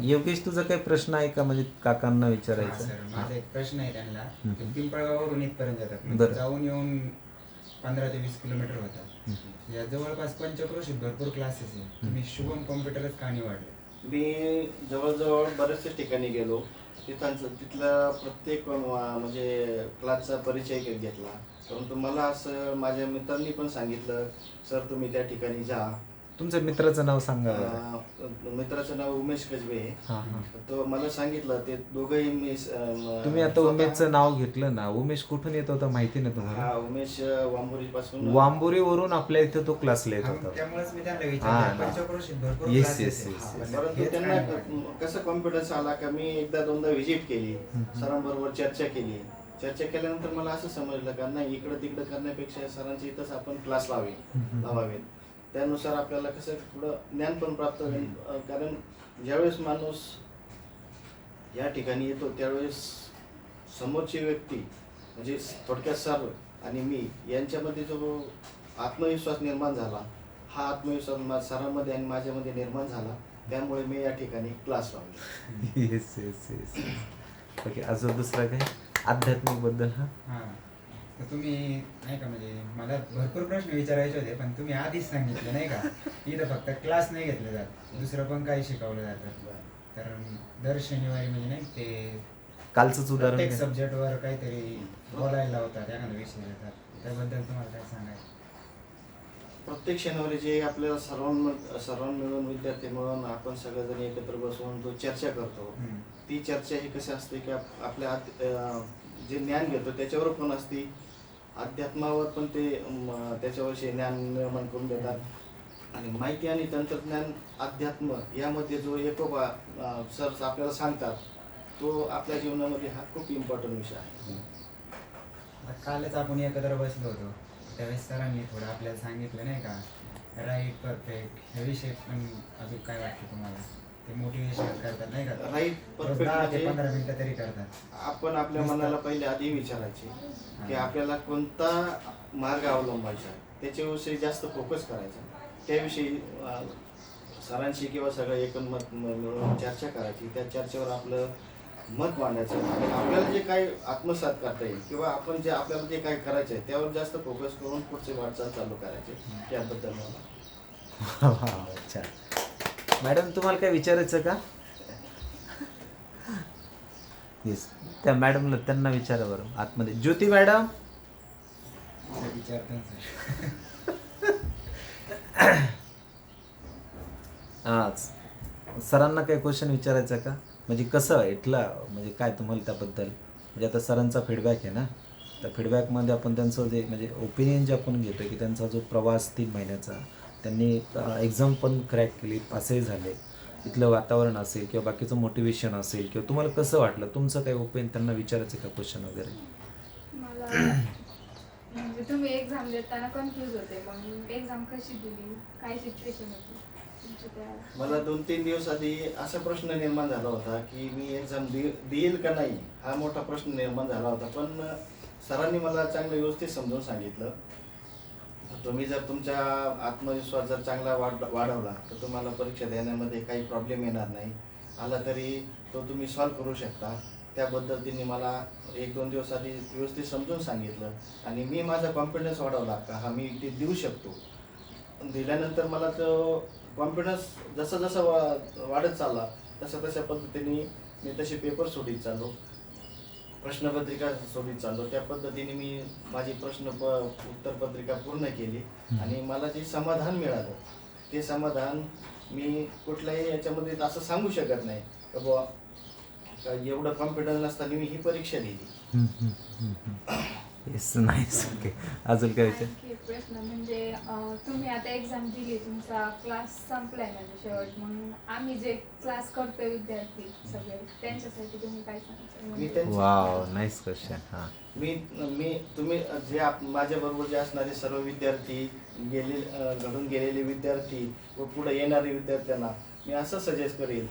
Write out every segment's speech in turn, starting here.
योगेश तुझा काही प्रश्न आहे का? म्हणजे काकांना हा, विचारायचा सर माझा एक प्रश्न आहे त्यांना. ते पिंपळगाववरून इथपर्यंत येतात म्हणजे बरं. जाऊन येऊन पंधरा ते वीस किलोमीटर होतात. या जवळपास पंचक्रोशीत भरपूर क्लासेस आहे तुम्ही शुभम कॉम्प्युटरच का निवडले मी जवळजवळ बरेचसे ठिकाणी गेलो. तिथांचं तिथला प्रत्येक अं, म्हणजे क्लासचा परिचय घेतला. परंतु मला असं माझ्या मित्रांनी पण सांगितलं सर तुम्ही त्या ठिकाणी जा. तुमच्या मित्राचं नाव सांगा बरं. अं, मित्राचं नाव उमेश कसबे हा हा तो मला सांगितलं ते दोघंही मी स- अं, तुम्ही आता स्वतः- उमेशचं नाव घेतलं ना उमेश कुठून येत होता माहिती ना हा तुम्हाला उमेश वांबुरी पासून वांबोरीवरून आपल्या इथे तो क्लासला येत होता त्यामुळेच मी त्यांना हा, विचारलं ना. पंचक्रोशीत भरपूर Yes, classes yes, आहे. yes, हा, yes. पण परंतु हेच त्यांना? कसं कॉन्फिडन्स आला का मी एकदा दोनदा व्हिजिट केली. सरांबरोबर चर्चा केली चर्चा केल्यानंतर मला असं समजलं का नाही इकडं तिकडं करण्यापेक्षा सरांच्या इथंच आपण क्लास लावे. लावावेत त्यानुसार आपल्याला कसं थोडं ज्ञान पण प्राप्त होईल. कारण ज्यावेळेस माणूस या ठिकाणी येतो त्यावेळेस समोरची व्यक्ती म्हणजे थोडक्यात सर आणि मी यांच्यामध्ये जो आत्मविश्वास निर्माण झाला हा आत्मविश्वास मा- सरांमध्ये आणि माझ्यामध्ये निर्माण झाला त्यामुळे मी या ठिकाणी क्लास लावले. येस येस येस ओके अजून दुसरा काय आध्यात्मिकबद्दल हा? हा. तर तुम्ही नाही का म्हणजे मला भरपूर प्रश्न विचारायचे होते पण तुम्ही आधीच सांगितलं नाही का इथं फक्त क्लास नाही घेतले जात दुसरं पण काही शिकवलं जातं तर दर शनिवारी म्हणजे नाही ते कालचंच उदाहरण प्रत्येक घ्या. सब्जेक्टवर काहीतरी बोलायला लावतात एखादा विषय देतात त्याबद्दल तुम्हाला काय सांगायचं प्रत्येक शनिवारी जे आपल्याला सर्वां सर्वां मिळून विद्यार्थी मिळून आपण सगळेजण एकत्र बसून जो चर्चा करतो हम्म. ती चर्चा ही कशी असते की आप- आपल्या आत- अं, जे ज्ञान घेतो त्याच्यावर पण असते अध्यात्मावर पण ते त्याच्याविषयी ज्ञान निर्माण करून देतात. आणि माहिती आणि तंत्रज्ञान अध्यात्म यामध्ये जो एकोपा सर आपल्याला सांगतात तो आपल्या जीवनामध्ये हा खूप इम्पॉर्टंट विषय आहे. आता कालच आपण एकत्र बसलो होतो. त्यावेळेस सरांनी थोडं आपल्याला सांगितलं नाही का? राईट परफेक्ट हे विषय पण अजून काय वाटतं तुम्हाला? ते मोटिवेशन करतात नाही का? राईट परफेक्ट दहा ते म्हणजे पंधरा मिनिटं तरी करतात. आपण आपल्या मनाला पहिले आधी विचारायचे की. आपल्याला कोणता मार्ग अवलंबायचा आहे? त्याच्याविषयी जास्त फोकस करायचा त्याविषयी अं, सरांशी किंवा सगळं एकमत म- मिळून चर्चा करायची. त्या चर्चेवर आपलं मत मांडायचं. आणि आपल्याला जे काही आत्मसात करता येईल किंवा आपण जे आपल्याला जे काही करायचं आहे त्यावर जास्त फोकस करून पुढचे वाटचाल चालू करायचे. त्याबद्दल मला. अच्छा मॅडम तुम्हाला काय विचारायचं का? येस त्या मॅडमला त्यांना विचारा बरं आतमध्ये. ज्योती मॅडम? आज सरांना काही क्वेश्चन विचारायचं का? म्हणजे कसं इथला म्हणजे काय तुम्हाला त्याबद्दल? म्हणजे आता सरांचा फीडबॅक आहे ना? त्या फीडबॅकमध्ये आपण त्यांचं जे म्हणजे ओपिनियन जे आपण घेतो की त्यांचा जो प्रवास तीन महिन्याचा त्यांनी एक्झाम पण क्रॅक केली पासही झाले. इथलं वातावरण असेल किंवा बाकीचं मोटिवेशन असेल किंवा तुम्हाला कसं वाटलं? तुमचं काही ओपिनियन त्यांना विचारायचं का क्वेश्चन वगैरे? मला म्हणजे तुम्ही एक्झाम देताना कन्फ्यूज होते. मग एक्झाम कशी दिली? काय सिच्युएशन होती? मला दोन तीन दिवस आधी असा प्रश्न निर्माण झाला होता की मी एक्झाम देईल का नाही? हा मोठा प्रश्न निर्माण झाला होता. पण सरांनी मला चांगलं व्यवस्थित समजावून सांगितलं. तुम्ही जर तुमचा आत्मविश्वास जर चांगला वाढ वाढवला तर तुम्हाला परीक्षा देण्यामध्ये काही प्रॉब्लेम येणार नाही. आला तरी तो तुम्ही सॉल्व्ह करू शकता. त्याबद्दल तिने मला एक दोन दिवस आधी व्यवस्थित समजून सांगितलं. आणि मी माझा कॉन्फिडन्स वाढवला का हा मी ते देऊ शकतो. दिल्यानंतर मला तो कॉन्फिडन्स जसा जसा वा वाढत चालला तशा तशा पद्धतीने मी तसे पेपर सोडित चाललो. प्रश्नपत्रिका सोडित चाललो. त्या पद्धतीने मी माझी प्रश्न प उत्तरपत्रिका पूर्ण केली. आणि मला जे समाधान मिळालं ते समाधान मी कुठल्याही याच्यामध्ये असं सांगू शकत नाही. का बुवा एवढं कॉन्फिडन्स नसताना मी ही परीक्षा दिली. येस नाईस ओके अजून काय विचार? आणखी एक प्रश्न म्हणजे अं, तुम्ही आता एक्झाम दिली तुमचा क्लास संपलाय म्हणजे शेवट म्हणून आम्ही जे क्लास करतोय विद्यार्थी सगळे त्यांच्यासाठी तुम्ही काय सांगता? मी म्हणजे त्यांची- वाव नाईस क्वेश्चन हां. मी मी तुम्ही जे आप माझ्याबरोबर जे असणारे सर्व विद्यार्थी गेले अ, घडून गेलेले विद्यार्थी व पुढे येणारे विद्यार्थ्यांना मी असं सजेस्ट करेल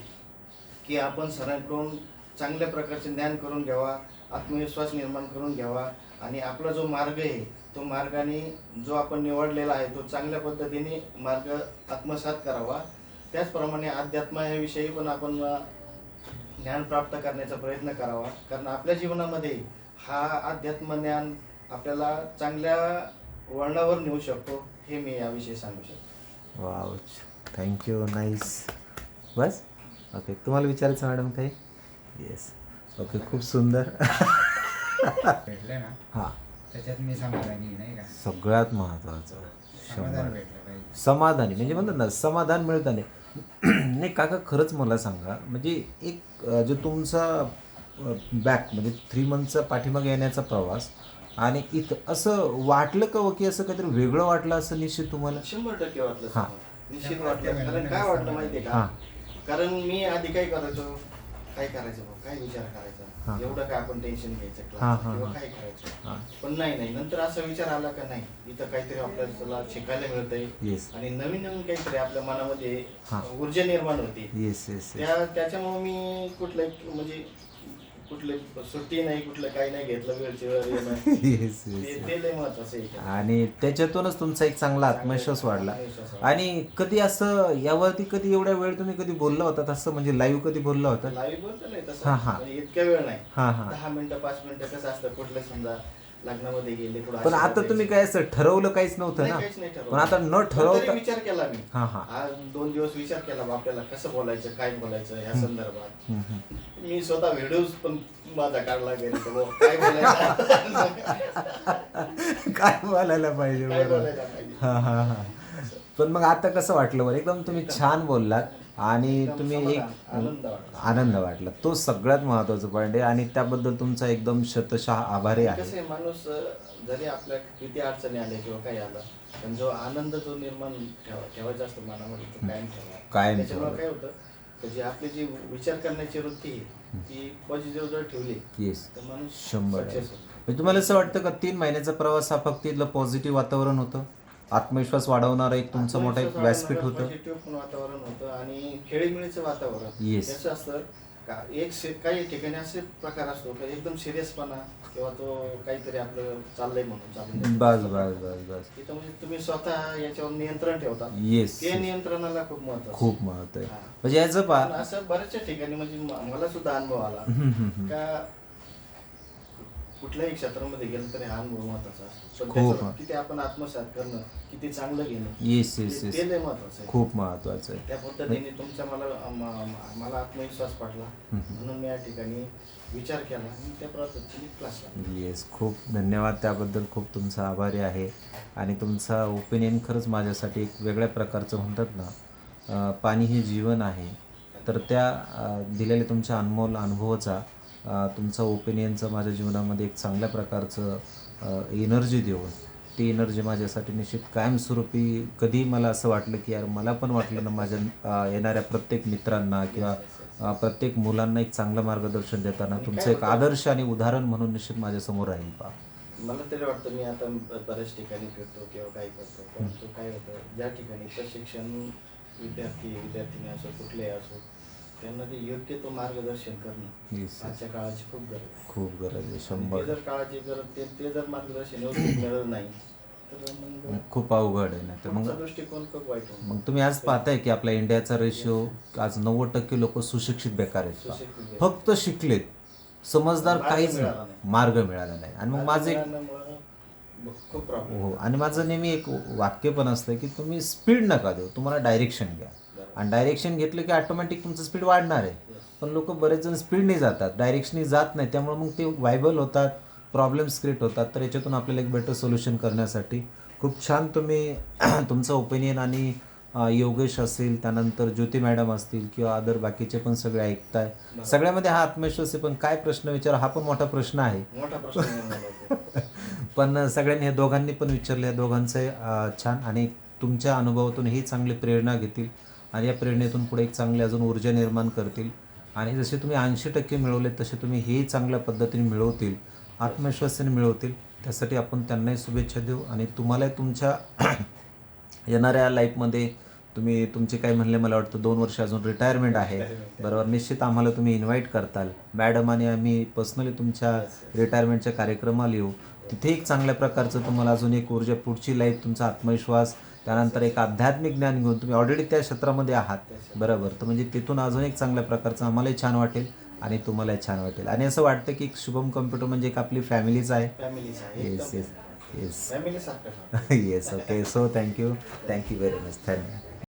की आपण सरांकडून चांगल्या प्रकारचे ज्ञान करून घ्यावा आत्मविश्वास निर्माण करून घ्यावा आणि आपला जो मार्ग आहे तो मार्गाने जो आपण निवडलेला आहे तो चांगल्या पद्धतीने मार्ग आत्मसात करावा. त्याचप्रमाणे अध्यात्मा या पण आपण ज्ञान प्राप्त करण्याचा प्रयत्न करावा. कारण आपल्या जीवनामध्ये हा अध्यात्म ज्ञान आपल्याला चांगल्या वळणावर नेऊ शकतो हे मी याविषयी सांगू शकतो. वाव थँक्यू नाईस बस? ओके तुम्हाला विचारायचं मॅडम काही? येस ओके खूप सुंदर. भेटलं ना? हां. त्याच्यात मी समाधानी नाही का? सगळ्यात महत्त्वाचं. समाधान शंभर. भेटलं पाहिजे. समाधानी म्हणजे म्हणतात ना समाधान मिळतं नाही. नाही काका खरंच मला सांगा म्हणजे एक अं, जो तुमचा बॅक म्हणजे थ्री मंथचा पाठीमागे येण्याचा प्रवास आणि इथं असं वाटलं का हो की असं काहीतरी वेगळं वाटलं असं निश्चित तुम्हाला? शंभर टक्के वाटलं हा. निश्चित वाटलं. कारण काय वाटलं माहितीये हा. का कारण मी आधी काय करायचो? काय करायचं बा? काय विचार. करायचा? एवढं काय आपण टेन्शन घ्यायचं क्लास किंवा. काय करायचं? पण नाही नाही. नंतर असा विचार आला का नाही? इथं काहीतरी आपल्याला शिकायला मिळतंय. आणि नवीन नवीन काहीतरी आपल्या मनामध्ये. ऊर्जा निर्माण होती. त्याच्यामुळे मी कुठलं म्हणजे कुठले सुट्टी नाही कुठलं काही नाही घेतलं वेळची वेळ येणं. येस ते येस ते लय महत्वाचं आहे आणि त्याच्यातूनच तुमचा एक चांगला आत्मविश्वास वाढला आत्मविश्वास वाढला. आणि कधी असं यावरती कधी एवढ्या वेळ तुम्ही कधी बोलला होता? तसं म्हणजे लाईव्ह कधी बोलला होता? लाईव्ह बोलतो नाही हा, हा. म्हणजे इतक्या वेळ नाही. हा हा. दहा मिनिटं पाच मिनिटं कसं असतं कुठलं समजा लग्नामध्ये गेले कुठं पण आता तुम्ही. काय असं ठरवलं काहीच नव्हतं ना? काहीच नाही ठरवलं. पण आता न ठरवता तरी विचार केला मी. हा हा. आज दोन दिवस विचार केला बा आपल्याला कसं बोलायचं काय बोलायचं या संदर्भात. हम्म, हम्म. मी स्वतः व्हिडिओ पण माझा काढला बुवा, काय बोलायचं? काय बोलायला पाहिजे काय बोलायला पाहिजे? हा हा हा. पण मग आता कसं वाटलं बरं? एकदम तुम्ही छान बोललात. आणि तुम्ही एक आनंद वाटला. तो सगळ्यात महत्त्वाचा पॉईंट आहे आणि त्याबद्दल तुमचा एकदम शतशः आभारी आहे. माणूस जरी आपल्या किती अडचणी आल्या किंवा काही आलं पण जो आनंद जो निर्माण ठेवा ठेवायचा असतो मनामध्ये तो कायम ठेवा. कायम त्याच्यामुळे ठेवावा. काय होतं जी आपली जी विचार करण्याची वृत्ती ती पॉझिटिव्ह जर ठेवली येस तर माणूस शंभर. म्हणजे तुम्हाला असं वाटतं का तीन महिन्याचा प्रवास हा फक्त इथलं पॉझिटिव्ह वातावरण होतं? आत्मविश्वास वाढवणारं एक तुमचं मोठं एक व्यासपीठ होतं. वातावरण होतं आणि खेळीमेळीचं वातावरण. Yes. त्याचं असतं का एक से- काही ठिकाणी असे प्रकार असतो का एकदम सिरियसपणा किंवा तो काहीतरी आपलं चाललंय म्हणून बस बस बस बस. तिथं म्हणजे तुम्ही स्वतः याच्यावर नियंत्रण ठेवता. येस ते नियंत्रणाला खूप महत्त्व खूप महत्त्व आहे. म्हणजे याचं पा असं बऱ्याचशा ठिकाणी म्हणजे म- मला सुद्धा अनुभव आला. का कुठल्याही क्षेत्रामध्ये गेलं तरी हा अनुभव महत्त्वाचा असतो. पण खूप. त्याच्यावर किती आपण आत्मसात करणं किती चांगलं घेणं येस येस ते- येस ते लय महत्वाचं आहे. खूप महत्वाचं आहे. त्या पद्धतीने तुमचा मला म- म- मला आत्मविश्वास पडला. म्हणून मी या ठिकाणी विचार केला आणि त्या पद्धतीने क्लास येस खूप धन्यवाद. त्याबद्दल खूप तुमचा आभारी आहे. आणि तुमचा ओपिनियन खरंच माझ्यासाठी एक वेगळ्या प्रकारचं म्हणतात ना अं, पाणी हे जीवन आहे. तर त्या अं, दिलेल्या तुमच्या अनमोल अनुभवाचा तुमचा ओपिनियनचं माझ्या जीवनामध्ये एक चांगल्या प्रकारचं एनर्जी देऊन ती एनर्जी माझ्यासाठी निश्चित कायमस्वरूपी कधी मला असं वाटलं की यार मला पण वाटलं ना माझ्या येणाऱ्या प्रत्येक मित्रांना किंवा प्रत्येक मुलांना एक चांगलं मार्गदर्शन देताना तुमचं एक आदर्श आणि उदाहरण म्हणून निश्चित माझ्यासमोर राहील पा मला तरी वाटतं मी आता बऱ्याच ठिकाणी फिरतो किंवा काही करतो परंतु काय होतं ज्या ठिकाणी प्रशिक्षण विद्यार्थी विद्यार्थिनी असो कुठलेही असो त्यांना ते योग्य तो मार्गदर्शन करणं Yes, yes. आजच्या काळाची खूप गरज आहे खूप गरज आहे ते शंभर जर काळाची गरज ते ते जर मार्गदर्शन व्यवस्थित नाही तर मग खूप अवघड आहे ना तर मग दृष्टिकोन खूप वाईट होतो मग तुम्ही आज पाहताय की आपल्या इंडियाचा रेशिओ आज नव्वद टक्के लोक सुशिक्षित बेकार आहेत सुशिक्षित पहा. बेकार. फक्त शिकलेत समजदार मार्ग काहीच मिळाला नाही नाही. मार्ग मिळाला नाही आणि मग माझं एक खूप प्रॉब्लेम हो आणि माझं नेहमी एक वाक्य पण असतं की तुम्ही स्पीड नका देऊ तुम्हाला डायरेक्शन घ्या आणि डायरेक्शन घेतलं की ऑटोमॅटिक तुमचं स्पीड वाढणार आहे. पण लोक बरेच जण स्पीडने जातात डायरेक्शनने जात नाही. त्यामुळे मग ते वायबल होतात प्रॉब्लेम्स क्रिएट होतात. तर याच्यातून आपल्याला एक बेटर सोल्युशन करण्यासाठी खूप छान तुम्ही तुमचं ओपिनियन आणि योगेश असेल त्यानंतर ज्योती मॅडम असतील किंवा अदर बाकीचे पण सगळे ऐकताय. सगळ्यामध्ये हा आत्मविश्वास आहे पण काय प्रश्न विचार हा पण मोठा प्रश्न आहे. मोठा प्रश्न पण सगळ्यांनी हे दोघांनी पण विचारले या दोघांचे अं, छान. आणि तुमच्या अनुभवातून ही चांगली प्रेरणा घेतील. आणि या प्रेरणेतून पुढे एक चांगली अजून ऊर्जा निर्माण करतील. आणि जसे तुम्ही ऐंशी टक्के मिळवले तसे तुम्ही हेही चांगल्या पद्धतीने मिळवतील आत्मविश्वासाने मिळवतील. त्यासाठी आपण त्यांनाही शुभेच्छा देऊ. आणि तुम्हालाही तुमच्या येणाऱ्या लाईफमध्ये तुम्ही तुमचे काय म्हणले मला वाटतं दोन वर्ष अजून रिटायरमेंट आहे. बरोबर. निश्चित आम्हाला तुम्ही इन्व्हाइट करताल. मॅडम आणि आम्ही पर्सनली तुमच्या रिटायरमेंटच्या कार्यक्रमाला येऊ. तिथे एक चांगल्या प्रकारचं तुम्हाला अजून एक ऊर्जा पुढची लाईफ तुमचा आत्मविश्वास त्यानंतर एक आध्यात्मिक ज्ञान घेऊन तुम्ही ऑलरेडी त्या क्षेत्रामध्ये आहात. बरोबर. तर म्हणजे तिथून अजून एक चांगल्या प्रकारचं आम्हालाही छान वाटेल आणि तुम्हालाही छान वाटेल. आणि असं वाटतं की शुभम कम्प्युटर म्हणजे एक आपली फॅमिलीच आहे. Yes yes yes yes okay so thank you thank you very much thank you